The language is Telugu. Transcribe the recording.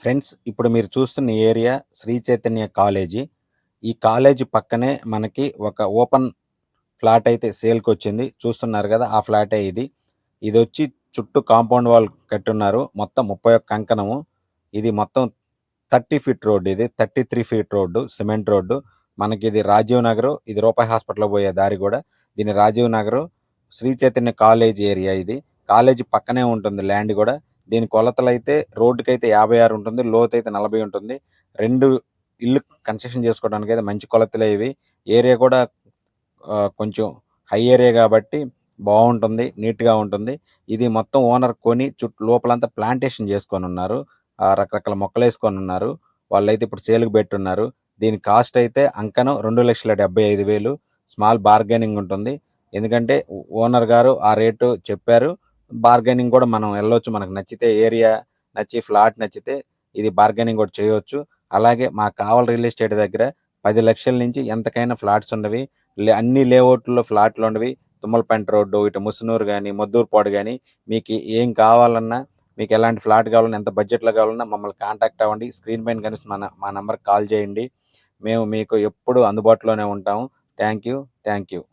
ఫ్రెండ్స్ ఇప్పుడు మీరు చూస్తున్న ఏరియా శ్రీ చైతన్య కాలేజీ. ఈ కాలేజీ పక్కనే మనకి ఒక ఓపెన్ ఫ్లాట్ అయితే సేల్కి వచ్చింది. చూస్తున్నారు కదా ఆ ఫ్లాటే ఇది. ఇది వచ్చి చుట్టూ కాంపౌండ్ వాల్ కట్టున్నారు. మొత్తం ముప్పై ఒక్క కంకణము. ఇది మొత్తం థర్టీ ఫీట్ రోడ్డు ఇది. Thirty three feet road cement road. మనకి ఇది రాజీవ్ నగర్. ఇది రూపాయి హాస్పిటల్ పోయే దారి కూడా. దీని రాజీవ్ నగర్ శ్రీ చైతన్య కాలేజ్ ఏరియా ఇది. కాలేజీ పక్కనే ఉంటుంది ల్యాండ్ కూడా. దీని కొలతలు అయితే రోడ్డుకి అయితే యాభై ఆరు ఉంటుంది లోతు అయితే నలభై ఉంటుంది. రెండు ఇల్లు కన్స్ట్రక్షన్ చేసుకోవడానికి అయితే మంచి కొలతలే ఇవి. ఏరియా కూడా కొంచెం హై ఏరియా కాబట్టి బాగుంటుంది నీట్గా ఉంటుంది. ఇది మొత్తం ఓనర్ కొని చుట్టూ లోపలంతా ప్లాంటేషన్ చేసుకొని ఉన్నారు ఆ, రకరకాల మొక్కలు వేసుకొని ఉన్నారు వాళ్ళైతే ఇప్పుడు సేల్కి పెట్టున్నారు. దీని కాస్ట్ అయితే అంకనం రెండు లక్షల డెబ్బై ఐదు వేలు. స్మాల్ బార్గెనింగ్ ఉంటుంది. ఎందుకంటే ఓనర్ గారు ఆ రేటు చెప్పారు. బార్గెనింగ్ కూడా మనం వెళ్ళొచ్చు. మనకు నచ్చితే ఏరియా నచ్చి ఫ్లాట్ నచ్చితే ఇది బార్గెనింగ్ కూడా చేయొచ్చు. అలాగే మా కావల్ రియల్ ఎస్టేట్ దగ్గర పది లక్షల నుంచి ఎంతకైనా ఫ్లాట్స్ ఉండవి లే- అన్ని లేఅవుట్లో ఫ్లాట్లు ఉండవి తుమ్మలపేంట రోడ్డు ఇటు ముసునూరు కానీ మద్దూరుపాడు కానీ మీకు ఏం కావాలన్నా మీకు ఎలాంటి ఫ్లాట్ కావాలన్నా ఎంత బడ్జెట్లో కావాలన్నా మమ్మల్ని కాంటాక్ట్ అవ్వండి. స్క్రీన్ పైన కనిపిస్తే మన మా నెంబర్కి కాల్ చేయండి. మేము మీకు ఎప్పుడు అందుబాటులోనే ఉంటాము. Thank you. Thank you.